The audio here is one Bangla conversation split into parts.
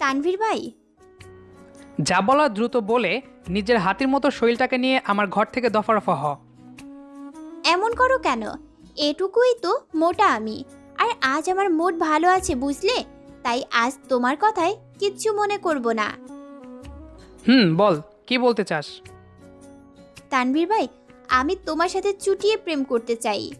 তানভীর ভাই? যা বলা দ্রুত বলে নিজের হাতির মতো শরীরটাকে নিয়ে আমার ঘর থেকে দফারফা হ। এমন করো কেন? এটুকুই তো মোটা আমি। আর আজ আমার মোট ভালো আছে বুঝলে? তাই আজ তোমার কথায় কিচ্ছু মনে করব না। হুম বল কি বলতে চাস? তানভীর ভাই আমি তোমার সাথে চুটিয়ে প্রেম করতে চাই।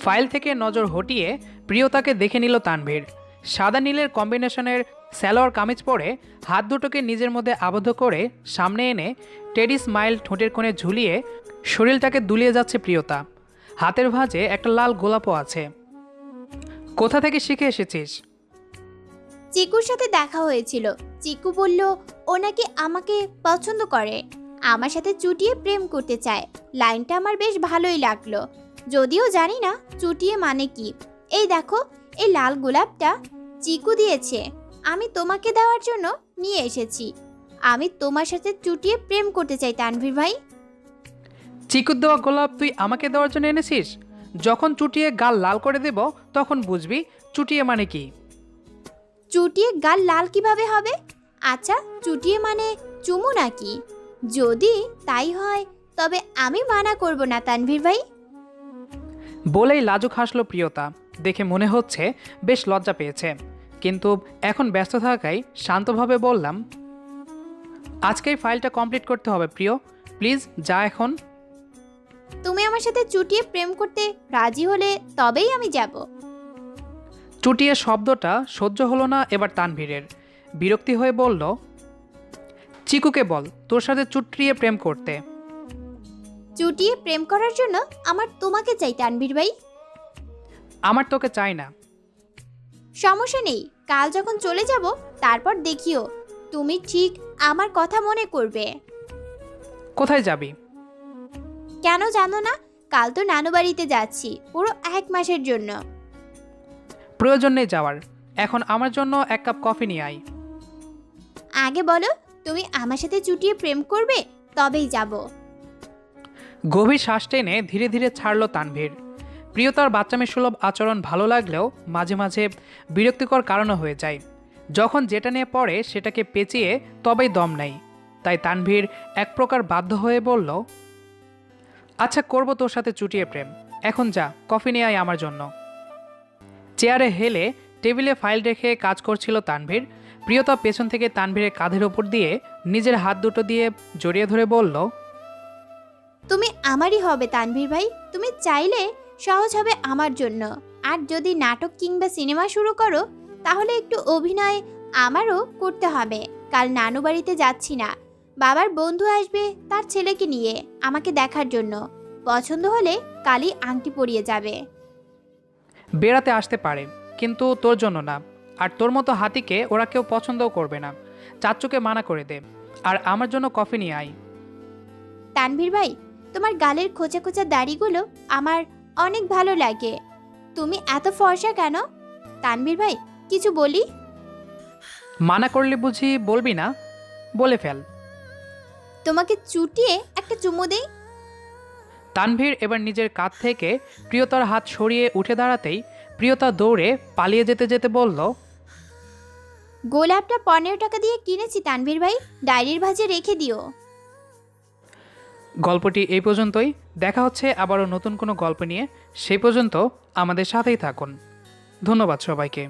ফাইল থেকে নজর হটিয়ে প্রিয়তাকে দেখে নিল তানভীর। সাদা নীলের কম্বিনেশনের স্যালোয়ার কামিজ পরে হাত দুটোকে নিজের মধ্যে আবদ্ধ করে সামনে এনে টেডি স্মাইল ঠোঁটের কোণে ঝুলিয়ে শরীরটাকে দুলিয়ে যাচ্ছে প্রিয়তা। হাতের ভাঁজে একটা লাল গোলাপও আছে। কোথা থেকে শিখে এসেছিস? চিকুর সাথে দেখা হয়েছিল। চিকু বলল, ও নাকি আমাকে পছন্দ করে। আমার সাথে চুটিয়ে প্রেম করতে চায়। লাইনটা আমার বেশ ভালোই লাগল। যদিও জানি না চুটিয়ে মানে কি। এই দেখো এই লাল গোলাপটা চিকু দিয়েছে। আমি তোমাকে দেওয়ার জন্য নিয়ে এসেছি। আমি তোমার সাথে চুটিয়ে প্রেম করতে চাই তানভীর ভাই। চিকুর দেওয়া গোলাপ তুই আমাকে দেওয়ার জন্য এনেছিস? যখন চুটিয়ে গাল লাল করে দেব তখন বুঝবি চুটিয়ে মানে কি। চুটিয়ে গাল লাল কীভাবে হবে? আচ্ছা চুটিয়ে মানে চুমু নাকি? যদি তাই হয় তবে আমি মানা করব না তানভীর ভাই। বলেই লাজুক হাসলো প্রিয়তা। দেখে মনে হচ্ছে বেশ লজ্জা পেয়েছে। কিন্তু এখন ব্যস্ত থাকায় শান্তভাবে বললাম আজকেই ফাইলটা কমপ্লিট করতে হবে প্রিয়। প্লিজ যা এখন। তুমি আমার সাথে চুটিয়ে প্রেম করতে রাজি হলে তবেই আমি যাব। চুটিয়ে শব্দটা সহ্য হলো না এবার তানভীরের। বিরক্তি হয়ে বলল চিকুকে বল তোর সাথে চুটিয়ে প্রেম করতে। চুটিয়ে প্রেম করার জন্য আমার তোমাকে চাই তানভীর ভাই। আমার তোকে চাই না। সমস্যা নেই কাল যখন চলে যাব তারপর দেখিও। তুমি ঠিক আমার কথা মনে করবে। কোথায় যাবি? কেন জানো না কাল তো নানু বাড়িতে যাচ্ছি পুরো এক মাসের জন্য। প্রয়োজন নেই যাওয়ার এখন আমার জন্য এক কাপ কফি নিয়ে আয়। আগে বলো তুমি আমার সাথে চুটিয়ে প্রেম করবে তবেই যাব। গভীর শ্বাস টেনে ধীরে ধীরে ছাড়লো তানভীর। প্রিয়তার বাচ্চামে সুলভ আচরণ ভালো লাগলেও মাঝে মাঝে বিরক্তিকর কারণও হয়ে যায়। যখন যেটা নিয়ে পড়ে সেটাকে পেঁচিয়ে তবেই দম নেই তাই তানভীর এক প্রকার বাধ্য হয়ে বলল আচ্ছা করব তোর সাথে চুটিয়ে প্রেম। এখন যা, কফি নিয়ে আয় আমার জন্য। চেয়ারে হেলে টেবিলে ফাইল রেখে কাজ করছিল তানভীর। প্রিয়তা পেছন থেকে তানভীরের কাঁধের ওপর দিয়ে নিজের হাত দুটো দিয়ে জড়িয়ে ধরে বলল, তুমি আমারই হবে তানভীর ভাই। তুমি চাইলে সহজ হবে আমার জন্য। আর যদি নাটক কিংবা সিনেমা শুরু করো তাহলে একটু অভিনয় আমারও করতে হবে। কাল নানু বাড়িতে যাচ্ছি না। বাবার বন্ধু আসবে তার ছেলেকে নিয়ে আমাকে দেখার জন্য। পছন্দ হলে কালই আংটি পরিয়ে যাবে। বেড়াতে আসতে পারে কিন্তু তোর জন্য না। আর তোর মতো হাতিকে ওরা কেউ পছন্দও করবে না। চাচ্চুকে মানা করে দে। আর আমার জন্য কফি নিয়ে আয়। তানভীর ভাই তোমার গালের খোঁচা খোঁচা দাড়িগুলো আমার অনেক ভালো লাগে। তুমি এত ফর্সা কেন? তানভীর ভাই কিছু বলি? মানা করলে বুঝি বলবি না? বলে ফেল। তোমাকে চুটিয়ে একটা চুমু দেই? তানভীর এবার নিজের কাঁধ থেকে প্রিয়তার হাত সরিয়ে উঠে দাঁড়াতেই প্রিয়তা দৌড়ে পালিয়ে যেতে যেতে বলল গোলাপটা পনেরো টাকা দিয়ে কিনেছি তানভীর ভাই ডায়েরির ভাজে রেখে দিও। গল্পটি এই পর্যন্তই। দেখা হচ্ছে আবারও নতুন কোনো গল্প নিয়ে। সেই পর্যন্ত আমাদের সাথেই থাকুন। ধন্যবাদ সবাইকে।